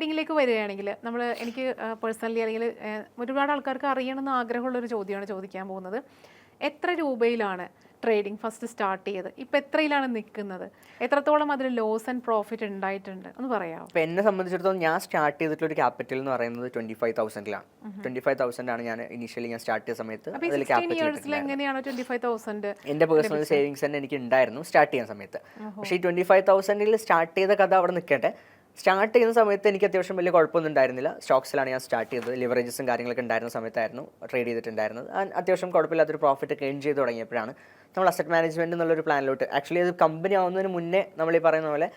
ട്രേഡിങ്ങിലേക്ക് വരികയാണെങ്കിൽ നമ്മൾ എനിക്ക് പേഴ്സണലി അല്ലെങ്കിൽ ഒരുപാട് ആൾക്കാർക്ക് അറിയണമെന്ന് ആഗ്രഹമുള്ള ഒരു ചോദ്യമാണ് ചോദിക്കാൻ പോകുന്നത്. എത്ര രൂപയിലാണ് ട്രേഡിംഗ് ഫസ്റ്റ് സ്റ്റാർട്ട് ചെയ്ത്? ഇപ്പം എത്രയിലാണ് നിൽക്കുന്നത്? എത്രത്തോളം അതിൽ ലോസ് ആൻഡ് പ്രോഫിറ്റ് ഉണ്ടായിട്ടുണ്ട്? എന്ന് പറയാമോ? അപ്പോൾ എന്നെ സംബന്ധിച്ചിടത്തോളം ഞാൻ സ്റ്റാർട്ട് ചെയ്തിട്ടുള്ള ഒരു ക്യാപിറ്റൽ എന്ന് പറയുന്നത് ട്വന്റി ഫൈവ് തൗസൻഡിലാണ് ട്വന്റി ഫൈവ് തൗസൻഡ് ആണ് ഞാൻ ഇനീഷ്യലി ഞാൻ സ്റ്റാർട്ട് ചെയ്ത സമയത്ത് അതിൽ ക്യാപിറ്റൽ എങ്ങനെയാണ് ട്വന്റി ഫൈവ് തൗസൻഡ് എന്റെ പേഴ്സണൽ സേവിങ്സ് തന്നെ എനിക്ക് ഉണ്ടായിരുന്നു സ്റ്റാർട്ട് ചെയ്യുന്ന സമയത്ത്. പക്ഷേ ഈ ട്വന്റി ഫൈവ് തൗസൻഡിൽ സ്റ്റാർട്ട് ചെയ്ത കഥ അവിടെ നിൽക്കട്ടെ. സ്റ്റാർട്ട് ചെയ്യുന്ന സമയത്ത് എനിക്ക് അത്യാവശ്യം വലിയ കുഴപ്പമൊന്നും ഉണ്ടായിരുന്നില്ല. സ്റ്റോക്സിലാണ് ഞാൻ സ്റ്റാർട്ട് ചെയ്തത്. ലിവറേജസും കാര്യങ്ങളൊക്കെ ഉണ്ടായിരുന്ന സമയത്തായിരുന്നു ട്രേഡ് ചെയ്തിട്ടുണ്ടായിരുന്നത്. അത്യാവശ്യം കുഴപ്പമില്ലാത്തൊരു പ്രോഫിറ്റ് ഒക്കെ ഏൺ ചെയ്ത് തുടങ്ങിയപ്പോഴാണ് നമ്മൾ അസറ്റ് മാനേജ്മെന്റ് എന്നുള്ളൊരു പ്ലാനിലോട്ട് ആക്ച്വലി അത് കമ്പനി ആവുന്നതിന് മുന്നേ നമ്മൾ ഈ പറയുന്ന പോലെ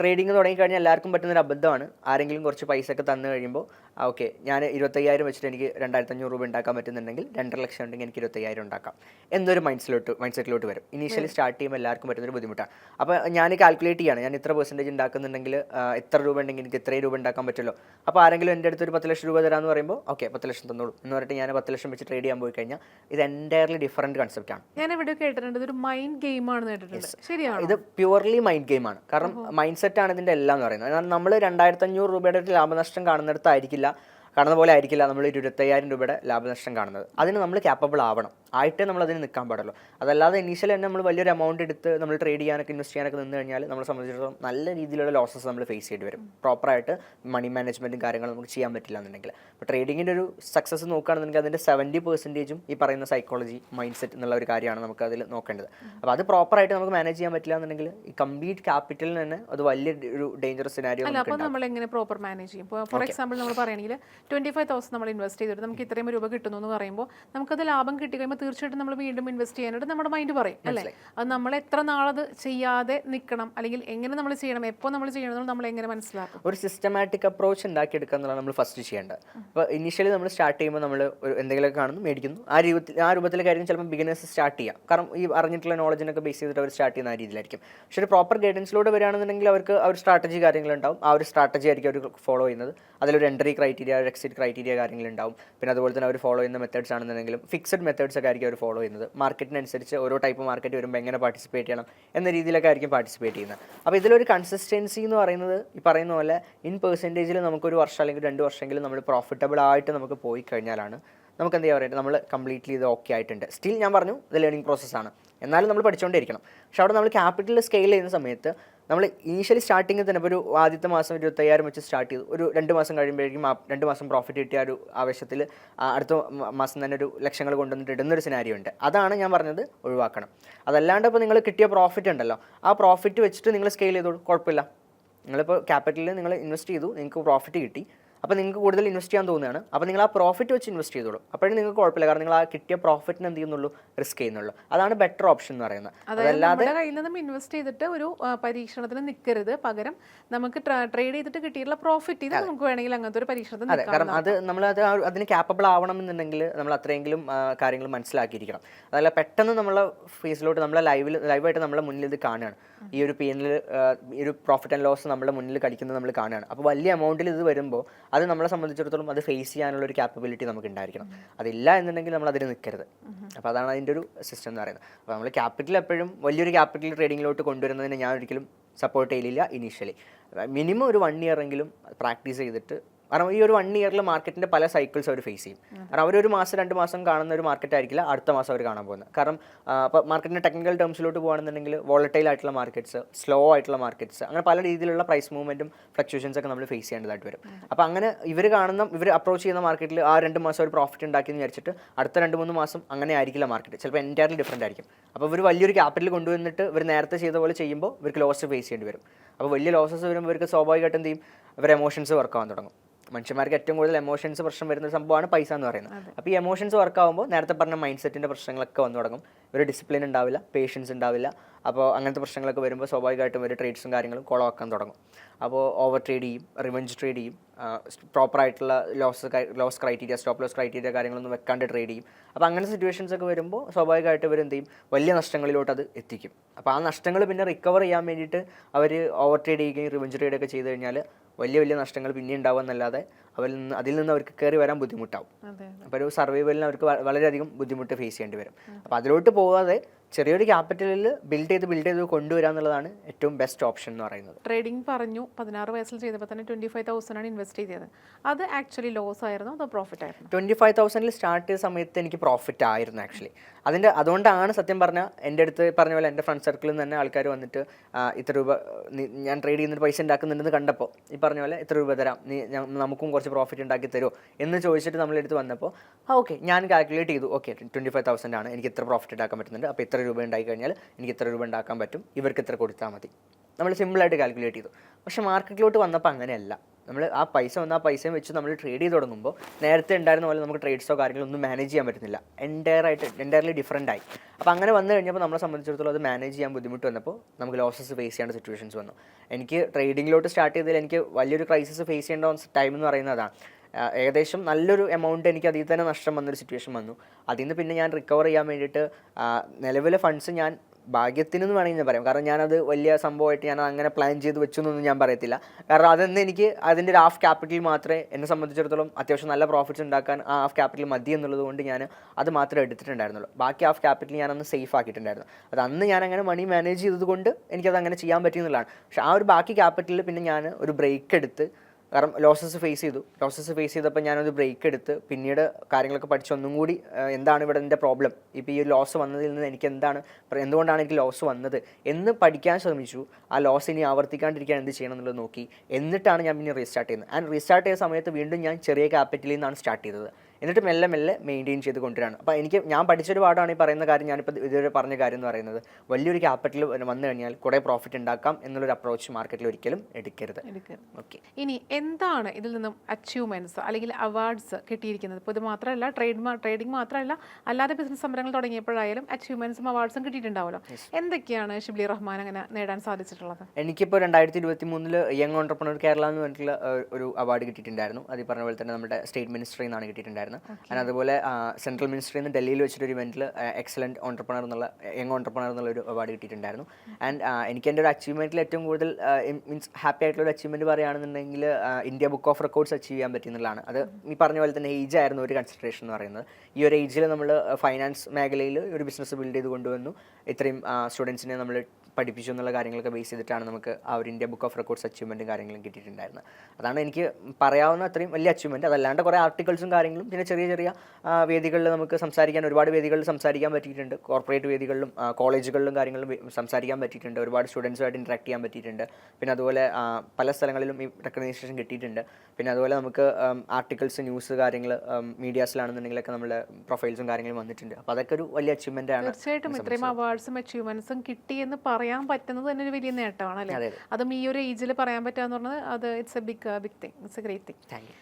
ട്രേഡിംഗ് തുടങ്ങിക്കഴിഞ്ഞാൽ എല്ലാവർക്കും പറ്റുന്നൊരു അബദ്ധമാണ്. ആരെങ്കിലും കുറച്ച് പൈസ ഒക്കെ തന്നു കഴിയുമ്പോൾ ഓക്കെ. ഞാൻ ഇരുപത്തയ്യായിരം വെച്ചിട്ട് എനിക്ക് രണ്ടായിരത്തി അഞ്ഞൂറ് രൂപ ഉണ്ടാക്കാൻ പറ്റുന്നുണ്ടെങ്കിൽ രണ്ടര ലക്ഷം ഉണ്ടെങ്കിൽ എനിക്ക് ഇരുപത്തയ്യായിരം ഉണ്ടാക്കാം. എന്നൊരു മൈൻഡ്സിലോട്ട് മൈൻഡ് സെറ്റിലോട്ട് വരും. ഇനീഷ്യലി സ്റ്റാർട്ട് ചെയ്യുമ്പോൾ എല്ലാവർക്കും പറ്റുന്നൊരു ബുദ്ധിമുട്ടാണ് അപ്പോൾ ഞാൻ കാൽക്കുലേറ്റ് ചെയ്യാണ്. ഞാൻ ഇത്ര പെർസെന്റേജ് ഉണ്ടാക്കുന്നുണ്ടെങ്കിൽ എത്ര രൂപ ഉണ്ടെങ്കിൽ എനിക്ക് ഇത്രയും രൂപ ഉണ്ടാക്കാൻ പറ്റുമല്ലോ അപ്പോൾ ആരെങ്കിലും എന്റെ അടുത്ത് ഒരു പത്ത് ലക്ഷം രൂപ തരാമെന്ന് പറയുമ്പോൾ ഓക്കെ പത്ത് ലക്ഷം തന്നോളൂ. എന്ന് പറഞ്ഞിട്ട് ഞാൻ പത്ത് ലക്ഷം വെച്ച് ട്രേഡ് ചെയ്യാൻ പോയി കഴിഞ്ഞാൽ ഇത് എന്റയർലി ഡിഫറന്റ് ആണ്. ഞാൻ ഇവിടെ കേട്ടിട്ടുണ്ട്. ഇതൊരു മൈൻഡ് ഗെയിം കേട്ടിട്ടുണ്ട്. ശരിയാണ്? ഇത് പ്യുവർലി മൈൻഡ് ഗെയിം ആണ്. കാരണം മൈൻഡ് സെറ്റ് ആണ് ഇതിന്റെ എല്ലാം എന്ന് പറയുന്നത്. നമ്മൾ രണ്ടായിരത്തി അഞ്ഞൂറ് രൂപയുടെ ലാഭനഷ്ടം കാണുന്നിടത്തായിരിക്കില്ല കാണുന്ന പോലെ ആയിരിക്കില്ല നമ്മൾ ഇരുപത്തയ്യായിരം രൂപയുടെ ലാഭനഷ്ടം കാണുന്നത്. അതിന് നമ്മൾ ക്യാപ്പബിൾ ആവണം. ആയിട്ടേ നമ്മൾ അതിന് നിൽക്കാൻ പാടുള്ളൂ. അതല്ലാതെ ഇനീഷ്യൽ തന്നെ നമ്മൾ വലിയൊരു എമൗണ്ട് എടുത്ത് നമ്മൾ ട്രേഡ് ചെയ്യാനൊക്കെ ഇൻവെസ്റ്റ് ചെയ്യാനൊക്കെ നിന്ന് കഴിഞ്ഞാൽ നമ്മളെ സംബന്ധിച്ചിടത്തോളം നല്ല രീതിയിലുള്ള ലോസസ് നമ്മൾ ഫേസ് ചെയ്യേണ്ടി വരും. പ്രോപ്പറായിട്ട് മണി മാനേജ്മെന്റും കാര്യങ്ങളും നമുക്ക് ചെയ്യാൻ പറ്റില്ല എന്നുണ്ടെങ്കിൽ. അപ്പോൾ ട്രേഡിങ്ങിന്റെ ഒരു സക്സസ് നോക്കുകയാണെന്നുണ്ടെങ്കിൽ അതിന്റെ സെവന്റി പെർസെന്റേജും ഈ പറയുന്ന സൈക്കോളജി മൈൻഡ് സെറ്റ് എന്നുള്ള ഒരു കാര്യമാണ് നമുക്ക് അതിൽ നോക്കേണ്ടത്. അപ്പോൾ അത് പ്രോപ്പറായിട്ട് നമുക്ക് മാനേജ് ചെയ്യാൻ പറ്റില്ല എന്നുണ്ടെങ്കിൽ ഈ കംപ്ലീറ്റ് ക്യാപിറ്റലിന് തന്നെ അത് വലിയ ഒരു ഡേഞ്ചറസ് സിനാരിയോ അപ്പോൾ നമ്മൾ എങ്ങനെ പ്രോപ്പർ മാനേജ് ചെയ്യും? ഇപ്പോൾ ഫോർ എക്സാമ്പിൾ നമ്മൾ പറയുകയാണെങ്കിൽ ട്വന്റി ഫൈവ് തൗസൻഡ് നമ്മൾ ഇൻവെസ്റ്റ് ചെയ്തിട്ട് നമുക്ക് ഇത്രയും രൂപ കിട്ടുന്നു എന്ന് പറയുമ്പോൾ നമുക്കത് ലാഭം കിട്ടി കഴിയുമ്പോൾ തീർച്ചയായിട്ടും നമ്മൾ വീണ്ടും ഇൻവെസ്റ്റ് ചെയ്യാനായിട്ട് നമ്മുടെ മൈൻഡ് പറയും അല്ലേ? അത് നമ്മൾ എത്ര നാളത് ചെയ്യാതെ നിൽക്കണം അല്ലെങ്കിൽ എങ്ങനെ നമ്മൾ ചെയ്യണം എപ്പോൾ നമ്മൾ ചെയ്യണം നമ്മൾ എങ്ങനെ മനസ്സിലാക്കും? ഒരു സിസ്റ്റമാറ്റിക് അപ്രോച്ച് ഉണ്ടാക്കിയെടുക്കുക എന്നുള്ളതാണ് നമ്മൾ ഫസ്റ്റ് ചെയ്യേണ്ടത്. അപ്പോൾ ഇനിഷ്യലി നമ്മൾ സ്റ്റാർട്ട് ചെയ്യുമ്പോൾ നമ്മൾ ഒരു എന്തെങ്കിലുമൊക്കെ കാണുന്നു മേടിക്കുന്നു. ആ രൂപത്തിൽ ആ രൂപത്തിലെ കാര്യം ചിലപ്പോൾ ബിഗിനേഴ്സ് സ്റ്റാർട്ട് ചെയ്യാം. കാരണം ഈ അറിഞ്ഞിട്ടുള്ള നോളജിനൊക്കെ ബേസ് ചെയ്തിട്ട് അവർ സ്റ്റാർട്ട് ചെയ്യുന്ന ആ രീതിയിലായിരിക്കും. പക്ഷേ ഒരു പ്രോപ്പർ ഗൈഡൻസിലൂടെ വരികയാണെന്നുണ്ടെങ്കിൽ അവർക്ക് ആ ഒരു സ്ട്രാറ്റജി കാര്യങ്ങളുണ്ടാവും ആ ഒരു സ്ട്രാറ്റജി ആയിരിക്കും അവർ ഫോളോ ചെയ്യുന്നത്. അതിലൊരു എൻട്രി ക്രൈറ്റീരിയ ഒരു എക്സിറ്റ് ക്രൈറ്റീരിയ കാര്യങ്ങളുണ്ടാവും പിന്നെ അതുപോലെ തന്നെ അവർ ഫോളോ ചെയ്യുന്ന മെത്തേഡ്സ് ആണെന്നുണ്ടെങ്കിലും ഫിക്സഡ് മെത്തേഡ്സ് ഒക്കെ ആയിരിക്കും അവർ ഫോളോ ചെയ്യുന്നത്. മാർക്കറ്റിനനുസരിച്ച് ഓരോ ടൈപ്പ് മാർക്കറ്റ് വരുമ്പോൾ എങ്ങനെ പാർട്ടിസിപ്പേറ്റ് ചെയ്യണം എന്ന രീതിയിലൊക്കെ ആയിരിക്കും പാർട്ടിസിപ്പേറ്റ് ചെയ്യുന്നത്. അപ്പോൾ ഇതിലൊരു കൺസിസ്റ്റൻസി എന്ന് പറയുന്നത് ഈ പറയുന്ന പോലെ ഇൻ പെർസെന്റേജിൽ നമുക്കൊരു വർഷം അല്ലെങ്കിൽ രണ്ട് വർഷമെങ്കിലും നമ്മൾ പ്രോഫിറ്റബിൾ ആയിട്ട് നമുക്ക് പോയി കഴിഞ്ഞാലാണ് നമുക്ക് എന്ത് പറയുക നമ്മൾ കംപ്ലീറ്റ്ലി ഇത് ഓക്കെ ആയിട്ടുണ്ട്. സ്റ്റിൽ ഞാൻ പറഞ്ഞു ഇത് ലേണിംഗ് പ്രോസസ്സാണ് എന്നാലും നമ്മൾ പഠിച്ചുകൊണ്ടിരിക്കണം പക്ഷെ അവിടെ നമ്മൾ ക്യാപിറ്റൽ സ്കെയിൽ ചെയ്യുന്ന സമയത്ത് നമ്മൾ ഇനീഷ്യലി സ്റ്റാർട്ടിങ്ങിൽ തന്നെ ഒരു ആദ്യത്തെ മാസം ഇരുപത്തയ്യായിരം വെച്ച് സ്റ്റാർട്ട് ചെയ്തു. ഒരു രണ്ട് മാസം കഴിയുമ്പോഴേക്കും രണ്ട് മാസം പ്രോഫിറ്റ് കിട്ടിയ ഒരു ആവശ്യത്തിൽ അടുത്ത മാസം തന്നെ ഒരു ലക്ഷങ്ങൾ കൊണ്ടുവന്നിട്ട് ഇടുന്നൊരു സിനാരിയോ ഉണ്ട്. അതാണ് ഞാൻ പറഞ്ഞത് ഒഴിവാക്കണം. അതല്ലാണ്ട് ഇപ്പോൾ നിങ്ങൾ കിട്ടിയ പ്രോഫിറ്റ് ഉണ്ടല്ലോ. ആ പ്രോഫിറ്റ് വെച്ചിട്ട് നിങ്ങൾ സ്കെയിൽ ചെയ്തോളൂ. കുഴപ്പമില്ല. നിങ്ങളിപ്പോൾ ക്യാപിറ്റലിൽ നിങ്ങൾ ഇൻവെസ്റ്റ് ചെയ്തു. നിങ്ങൾക്ക് പ്രോഫിറ്റ് കിട്ടി. അപ്പോൾ നിങ്ങൾക്ക് കൂടുതൽ ഇൻവെസ്റ്റ് ചെയ്യാൻ തോന്നുകയാണ്. അപ്പോൾ നിങ്ങൾ ആ പ്രോഫിറ്റ് വെച്ച് ഇൻവെസ്റ്റ് ചെയ്തോളൂ. അപ്പോഴും നിങ്ങൾക്ക് കുഴപ്പമില്ല. കാരണം നിങ്ങൾ ആ കിട്ടിയ പ്രോഫിറ്റിന് എന്ത് ചെയ്യുന്നുള്ളൂ? റിസ്ക് ചെയ്യുന്നുള്ളൂ. അതാണ് ബെറ്റർ ഓപ്ഷൻ എന്ന് പറയുന്നത്. അതല്ലാതെ കയ്യിൽ നിന്നും ഇൻവെസ്റ്റ് ചെയ്തിട്ട് ഒരു പരീക്ഷണത്തിന് നിൽക്കരുത് പകരം നമുക്ക് ട്രേഡ് ചെയ്തിട്ട് കിട്ടിയിട്ടുള്ള പ്രോഫിറ്റ് ഇത് നമുക്ക് വേണമെങ്കിൽ അങ്ങനത്തെ ഒരു പരീക്ഷണത്തിന് അതെ. കാരണം അത് നമ്മൾ അത് അതിന് ക്യാപ്പബിൾ ആവണം എന്നുണ്ടെങ്കിൽ നമ്മൾ അത്രയെങ്കിലും കാര്യങ്ങൾ മനസ്സിലാക്കിയിരിക്കണം. അതല്ല പെട്ടെന്ന് നമ്മളെ ഫേസിലോട്ട് നമ്മളെ ലൈവിൽ ലൈവായിട്ട് നമ്മളെ മുന്നിൽ ഇത് കാണുകയാണ്. ഈ ഒരു പി ഈ ഒരു പ്രോഫിറ്റ് ആൻഡ് ലോസ് നമ്മുടെ മുന്നിൽ കടിക്കുന്നത് നമ്മൾ കാണുകയാണ്. അപ്പോൾ വലിയ എമൗണ്ടിൽ ഇത് വരുമ്പോൾ അത് നമ്മളെ സംബന്ധിച്ചിടത്തോളം അത് ഫേസ് ചെയ്യാനുള്ള ഒരു ക്യാപ്പബിലിറ്റി നമുക്ക് ഉണ്ടായിരിക്കണം അതില്ല എന്നുണ്ടെങ്കിൽ നമ്മൾ അതിന് നിൽക്കരുത്. അപ്പോൾ അതാണ് അതിന്റെ ഒരു സിസ്റ്റം എന്ന് പറയുന്നത്. അപ്പോൾ നമ്മൾ ക്യാപിറ്റൽ എപ്പോഴും വലിയൊരു ക്യാപിറ്റൽ ട്രേഡിങ്ങിലോട്ട് കൊണ്ടുവരുന്നതിന് ഞാൻ ഒരിക്കലും സപ്പോർട്ട് ചെയ്യില്ല ഇനീഷ്യലി മിനിമം ഒരു വൺ ഇയർ എങ്കിലും പ്രാക്ടീസ് ചെയ്തിട്ട് കാരണം ഈ ഒരു വൺ ഇയറിൽ മാർക്കറ്റിന്റെ പല സൈക്കിൾസ് അവർ ഫേസ് ചെയ്യും. കാരണം അവരൊരു മാസം രണ്ട് മാസം കാണുന്ന ഒരു മാർക്കറ്റ് ആയിരിക്കില്ല അടുത്ത മാസം അവർ കാണാൻ പോകുന്നത്. കാരണം ഇപ്പോൾ മാർക്കറ്റിന്റെ ടെക്നിക്കൽ ടേംസിലോട്ട് പോകുകയാണെന്നുണ്ടെങ്കിൽ വോളറ്റൈൽ ആയിട്ടുള്ള മാർക്കറ്റ്സ് സ്ലോ ആയിട്ടുള്ള മാർക്കറ്റ്സ് അങ്ങനെ പല രീതിയിലുള്ള പ്രൈസ് മൂവ്മെന്റും ഫ്ലക്ച്വേഷൻസ് ഒക്കെ നമ്മൾ ഫേസ് ചെയ്യേണ്ടതായിട്ട് വരും. അപ്പോൾ അങ്ങനെ ഇവർ കാണുന്ന ഇവർ അപ്രോച്ച് ചെയ്യുന്ന മാർക്കറ്റിൽ ആ രണ്ട് മാസം ഒരു പ്രോഫിറ്റ് ഉണ്ടാക്കി എന്ന് വിചാരിച്ചിട്ട് അടുത്ത രണ്ട് മൂന്ന് മാസം അങ്ങനെ ആയിരിക്കില്ല മാർക്കറ്റ് ചിലപ്പോൾ എന്റയർലി ഡിഫറെന്റ് ആയിരിക്കും. അപ്പോൾ ഇവർ വലിയൊരു ക്യാപിറ്റൽ കൊണ്ടുവന്നിട്ട് ഇവർ നേരത്തെ ചെയ്ത പോലെ ചെയ്യുമ്പോൾ ഇവർക്ക് ലോസ് ഫേസ് ചെയ്യേണ്ടി വരും. അപ്പോൾ വലിയ ലോസസ് വരുമ്പോൾ ഇവർക്ക് സ്വാഭാവികമായിട്ട് എന്ത് ചെയ്യും? ഇവർ എമോഷൻസ് വർക്ക് ആവാൻ തുടങ്ങും. മനുഷ്യന്മാർക്ക് ഏറ്റവും കൂടുതൽ എമോഷൻസ് പ്രശ്നം വരുന്ന ഒരു സംഭവമാണ് പൈസ എന്ന് പറയുന്നത്. അപ്പോൾ ഈ എമോഷൻസ് വർക്ക് ആകുമ്പോൾ നേരത്തെ പറഞ്ഞ മൈൻഡ് സെറ്റിന്റെ പ്രശ്നങ്ങളൊക്കെ വന്നു തുടങ്ങും. ഒരു ഡിസിപ്ലിൻ ഉണ്ടാവില്ല പേഷ്യൻസ് ഉണ്ടാവില്ല. അപ്പോൾ അങ്ങനത്തെ പ്രശ്നങ്ങളൊക്കെ വരുമ്പോൾ സ്വാഭാവികമായിട്ടും ഒരു ട്രേഡ്സും കാര്യങ്ങളും കുളമാക്കാൻ തുടങ്ങും. അപ്പോൾ ഓവർ ട്രേഡ് ചെയ്യും റിവഞ്ച് ട്രേഡ് ചെയ്യും പ്രോപ്പറായിട്ടുള്ള loss loss criteria stop loss criteria കാര്യങ്ങളൊന്നും വെക്കാണ്ട് ട്രേഡ് ചെയ്യും. അപ്പോൾ അങ്ങനെ സിറ്റുവേഷൻസ് ഒക്കെ വരുമ്പോൾ സ്വാഭാവികമായിട്ട് ഇവർ എന്ത് ചെയ്യും? വലിയ നഷ്ടങ്ങളിലോട്ട് അത് എത്തിക്കും. അപ്പോൾ ആ നഷ്ടങ്ങൾ പിന്നെ റിക്കവർ ചെയ്യാൻ വേണ്ടിയിട്ട് അവർ ഓവർ ട്രേഡ് ചെയ്യുകയും റിവഞ്ച് ട്രേഡ് ഒക്കെ ചെയ്ത് കഴിഞ്ഞാൽ വലിയ വലിയ നഷ്ടങ്ങൾ പിന്നെ ഉണ്ടാവുമെന്നല്ലാതെ അവരിൽ നിന്ന് അതിൽ നിന്ന് അവർക്ക് കയറി വരാൻ ബുദ്ധിമുട്ടാവും. അപ്പോൾ ഒരു സർവൈവലിന് അവർക്ക് വളരെയധികം ബുദ്ധിമുട്ട് ഫേസ് ചെയ്യേണ്ടി വരും. അപ്പോൾ അതിലോട്ട് പോകാതെ ചെറിയൊരു ക്യാപിറ്റലിൽ ബിൽഡ് ചെയ്ത് ബിൽഡ് ചെയ്ത് കൊണ്ടുവരിക എന്നുള്ളതാണ് ഏറ്റവും ബെസ്റ്റ് ഓപ്ഷൻ എന്ന് പറയുന്നത്. ട്രേഡിംഗ് പറഞ്ഞു പതിനാറ് വയസ്സിൽ ചെയ്തപ്പോൾ തന്നെ ട്വന്റി ഫൈവ് തൗസൻഡ് ആണ് ഇൻവെസ്റ്റ് ചെയ്തത്. അത് ആക്ച്വലി ലോസ് ആയിരുന്നു അതോ പ്രോഫിറ്റ് ആയിരുന്നു? ട്വന്റി ഫൈവ് തൗസൻഡിൽ സ്റ്റാർട്ട് ചെയ്ത സമയത്ത് എനിക്ക് പ്രോഫിറ്റ് ആയിരുന്നു ആക്ച്വലി അതിന്റെ അതുകൊണ്ടാണ് സത്യം പറഞ്ഞാൽ എന്റെ അടുത്ത് പറഞ്ഞ പോലെ എന്റെ ഫ്രണ്ട് സർക്കിളിൽ നിന്ന് തന്നെ ആൾക്കാർ വന്നിട്ട് ഇത്ര രൂപ ഞാൻ ട്രേഡ് ചെയ്യുന്നൊരു പൈസ ഉണ്ടാക്കുന്നുണ്ടെന്ന് കണ്ടപ്പോൾ ഈ പറഞ്ഞ പോലെ ഇത്ര രൂപ തരാം നീ നമുക്കും കുറച്ച് പ്രോഫിറ്റ് ഉണ്ടാക്കി തരുമോ എന്ന് ചോദിച്ചിട്ട് നമ്മളെടുത്ത് വന്നപ്പോൾ ആ ഓക്കെ ഞാൻ കാൽക്കുലേറ്റ് ചെയ്തു ഓക്കെ ട്വന്റി ഫൈവ് തൗസൻഡ് ആണ് എനിക്ക് ഇത്ര പ്രോഫിറ്റ് ഉണ്ടാക്കാൻ പറ്റുന്നുണ്ട് അപ്പോൾ ഇത്ര രൂപ ഉണ്ടായി കഴിഞ്ഞാൽ എനിക്ക് ഇത്ര രൂപ ഉണ്ടാക്കാൻ പറ്റും. ഇവർക്ക് ഇത്ര കൊടുത്താൽ മതി. നമ്മൾ സിമ്പിളായിട്ട് കാൽക്കുലേറ്റ് ചെയ്തു. പക്ഷേ മാർക്കറ്റിലോട്ട് വന്നപ്പോൾ അങ്ങനെയല്ല. നമ്മൾ ആ പൈസ വന്ന ആ പൈസയും വെച്ച് നമ്മൾ ട്രേഡ് ചെയ്ത് തുടങ്ങുമ്പോൾ നേരത്തെ ഉണ്ടായിരുന്ന പോലെ നമുക്ക് ട്രേഡ്സോ കാര്യങ്ങളോ ഒന്നും മാനേജ് ചെയ്യാൻ പറ്റുന്നില്ല. എന്റയറായിട്ട് എന്റയർലി ഡിഫറെന്റ് ആയി. അപ്പോൾ അങ്ങനെ വന്നു കഴിഞ്ഞപ്പോൾ നമ്മളെ സംബന്ധിച്ചിടത്തോളം അത് മാനേജ് ചെയ്യാൻ ബുദ്ധിമുട്ട് വന്നപ്പോൾ നമുക്ക് ലോസസ് ഫേസ് ചെയ്യേണ്ട സിറ്റുവേഷൻസ് വന്നു. എനിക്ക് ട്രേഡിങ്ങിലോട്ട് സ്റ്റാർട്ട് ചെയ്തതിൽ എനിക്ക് വലിയൊരു ക്രൈസിസ് ഫേസ് ചെയ്യേണ്ട ടൈം എന്ന് പറയുന്നതാണ് ഏകദേശം നല്ലൊരു എമൗണ്ട് എനിക്ക് അതിൽ തന്നെ നഷ്ടം വന്നൊരു സിറ്റുവേഷൻ വന്നു. അതിൽ നിന്ന് പിന്നെ ഞാൻ റിക്കവർ ചെയ്യാൻ വേണ്ടിയിട്ട് നിലവിലെ ഫണ്ട്സ് ഞാൻ ഭാഗ്യത്തിനെന്ന് വേണമെങ്കിൽ ഞാൻ പറയാം. കാരണം ഞാനത് വലിയ സംഭവമായിട്ട് ഞാൻ അങ്ങനെ പ്ലാൻ ചെയ്ത് വെച്ചു എന്നൊന്നും ഞാൻ പറയത്തില്ല. കാരണം അതെന്ന് എനിക്ക് അതിന്റെ ഒരു ഹാഫ് ക്യാപിറ്റൽ മാത്രമേ എന്നെ സംബന്ധിച്ചിടത്തോളം അത്യാവശ്യം നല്ല പ്രോഫിറ്റ്സ് ഉണ്ടാക്കാൻ ആ ഹാഫ് ക്യാപിറ്റൽ മതി എന്നുള്ളത് കൊണ്ട് ഞാൻ അത് മാത്രമേ എടുത്തിട്ടുണ്ടായിരുന്നുള്ളൂ. ബാക്കി ഹാഫ് ക്യാപിറ്റൽ ഞാനന്ന് സേഫ് ആക്കിയിട്ടുണ്ടായിരുന്നു. അത് അന്ന് ഞാൻ അങ്ങനെ മണി മാനേജ് ചെയ്തത് കൊണ്ട് എനിക്കത് അങ്ങനെ ചെയ്യാൻ പറ്റിയെന്നുള്ളതാണ് പക്ഷേ ആ ഒരു ബാക്കി ക്യാപിറ്റലിൽ പിന്നെ ഞാൻ ഒരു ബ്രേക്ക് എടുത്ത് കാരണം ലോസസ് ഫേസ് ചെയ്തു. ലോസസ് ഫേസ് ചെയ്തപ്പോൾ ഞാനൊരു ബ്രേക്ക് എടുത്ത് പിന്നീട് കാര്യങ്ങളൊക്കെ പഠിച്ച് ഒന്നും കൂടി എന്താണ് ഇവിടെ എന്റെ പ്രോബ്ലം ഇപ്പോൾ ഈ ലോസ് വന്നതിൽ നിന്ന് എനിക്ക് എന്താണ് എന്തുകൊണ്ടാണ് എനിക്ക് ലോസ് വന്നത്? എന്ന് പഠിക്കാൻ ശ്രമിച്ചു. ആ ലോസ് ഇനി ആവർത്തിക്കാണ്ടിരിക്കാൻ എന്ത് ചെയ്യണം എന്നുള്ളത് നോക്കി. എന്നിട്ടാണ് ഞാൻ പിന്നെ റീസ്റ്റാർട്ട് ചെയ്യുന്നത്. ആൻഡ് റീസ്റ്റാർട്ട് ചെയ്ത സമയത്ത് വീണ്ടും ഞാൻ ചെറിയ ക്യാപിറ്റലിൽ നിന്നാണ് സ്റ്റാർട്ട് ചെയ്തത്. എന്നിട്ട് മെല്ലെ മെല്ലെ മെയിന്റെയിൻ ചെയ്ത് കൊണ്ടുവരാണ്. അപ്പോൾ എനിക്ക് ഞാൻ പഠിച്ചൊരു പാടാണ് ഈ പറയുന്ന കാര്യം ഞാനിപ്പോൾ ഇതുവരെ പറഞ്ഞ കാര്യം എന്ന് പറയുന്നത്. വലിയൊരു ക്യാപിറ്റൽ വന്നു കഴിഞ്ഞാൽ കുറേ പ്രോഫിറ്റ് ഉണ്ടാക്കാം എന്നുള്ളൊരു അപ്രോച്ച് മാർക്കറ്റിൽ ഒരിക്കലും എടുക്കരുത്. ഓക്കെ ഇനി എന്താണ് ഇതിൽ നിന്നും അച്ചീവ്മെന്റ്സ് അല്ലെങ്കിൽ അവാർഡ്സ് കിട്ടിയിരിക്കുന്നത്? ഇപ്പോൾ ഇത് മാത്രമല്ല ട്രേഡ് ട്രേഡിംഗ് മാത്രമല്ല അല്ലാതെ ബിസിനസ് സംരംഭങ്ങൾ തുടങ്ങിയപ്പോഴായാലും അച്ചീവ്മെന്റ്സും അവാർഡ്സും കിട്ടിയിട്ടുണ്ടാവുമല്ലോ. എന്തൊക്കെയാണ് ഷിബ്ലി റഹ്മാൻ അങ്ങനെ നേടാൻ സാധിച്ചിട്ടുള്ളത്? എനിക്കിപ്പോൾ രണ്ടായിരത്തി ഇരുപത്തി മൂന്നിൽ യങ് ഓണ്ടർപ്രണർ കേരള എന്ന് പറഞ്ഞിട്ടുള്ള ഒരു അവാർഡ് കിട്ടിയിട്ടുണ്ടായിരുന്നു. അത് പറഞ്ഞ പോലെ തന്നെ നമ്മുടെ സ്റ്റേറ്റ് മിനിസ്റ്ററിൽ നിന്നാണ് കിട്ടിയിട്ടുണ്ടായിരുന്നത്. And അതുപോലെ സെൻട്രൽ മിനിസ്ട്രിയിൽ നിന്ന് ഡൽഹിയിൽ വെച്ചിട്ട് ഒരു ഇവന്റിൽ എക്സലന്റ് ഓണ്ടർപ്രണർ എന്നുള്ള യങ് ഓണ്ടർപ്രണർ എന്നുള്ള ഒരു അവാർഡ് കിട്ടിയിട്ടുണ്ടായിരുന്നു. ആൻഡ് എനിക്ക് എന്റെ ഒരു അച്ചീവ്മെന്റിൽ ഏറ്റവും കൂടുതൽ മീൻസ് ഹാപ്പി ആയിട്ടുള്ള ഒരു അച്ചീവ്മെന്റ് പറയുകയാണെന്നുണ്ടെങ്കിൽ India book of records achieve ചെയ്യാൻ പറ്റുന്നതാണ് അത് ഈ പറഞ്ഞ പോലെ തന്നെ ഏജ് ആയിരുന്നു ഒരു കൺസിഡറേഷൻ എന്ന് പറയുന്നത്. ഈ ഒരു ഏജിൽ നമ്മൾ ഫൈനാൻസ് മേഖലയിൽ ഒരു ബിസിനസ് ബിൽഡ് ചെയ്ത് കൊണ്ടുവന്നു. ഇത്രയും സ്റ്റുഡൻസിനെ നമ്മൾ പഠിപ്പിച്ചു എന്നുള്ള കാര്യങ്ങളൊക്കെ ബേസ് ചെയ്തിട്ടാണ് നമുക്ക് ആ ഒരു ഇന്ത്യ ബുക്ക് ഓഫ് റെക്കോർഡ്സ് അച്ചീവ്മെന്റും കാര്യങ്ങളും കിട്ടിയിട്ടുണ്ടായിരുന്നത്. അതാണ് എനിക്ക് പറയാവുന്ന അത്രയും വലിയ അച്ചീവ്മെന്റ് അതല്ലാണ്ട് കുറേ ആർട്ടിക്കിൾസും കാര്യങ്ങളും പിന്നെ ചെറിയ ചെറിയ ആ, വേദികളിൽ നമുക്ക് സംസാരിക്കാൻ ഒരുപാട് വേദികളിൽ സംസാരിക്കാൻ പറ്റിയിട്ടുണ്ട്. കോർപ്പറേറ്റ് വേദികളിലും കോളേജുകളിലും കാര്യങ്ങളിലും സംസാരിക്കാൻ പറ്റിയിട്ടുണ്ട്. ഒരുപാട് സ്റ്റുഡൻസുമായിട്ട് ഇൻട്രാക്ട് ചെയ്യാൻ പറ്റിയിട്ടുണ്ട്. പിന്നെ അതുപോലെ പല സ്ഥലങ്ങളിലും ഈ റെക്കഗ്നൈസേഷൻ കിട്ടിയിട്ടുണ്ട്. പിന്നെ അതുപോലെ നമുക്ക് ആർട്ടിക്കിൾസ് ന്യൂസ് കാര്യങ്ങൾ മീഡിയാസിലാണെന്നുണ്ടെങ്കിലൊക്കെ നമ്മുടെ പ്രൊഫൈൽസും കാര്യങ്ങളും വന്നിട്ടുണ്ട്. അപ്പോൾ അതൊക്കെ ഒരു വലിയ അച്ചീവ്മെന്റ് ആണ് തീർച്ചയായിട്ടും. ഇത്രയും അവാർഡ്സും അച്ചീവ്മെന്റ്സും കിട്ടി എന്ന് പറയാൻ പറ്റുന്നത് തന്നെ ഒരു വലിയ നേട്ടമാണ് അല്ലേ അതും. ഈ ഒരു ഏജിൽ പറയാൻ പറ്റുക എന്ന് പറഞ്ഞത് അത് it's a big big thing it's a great thing thank you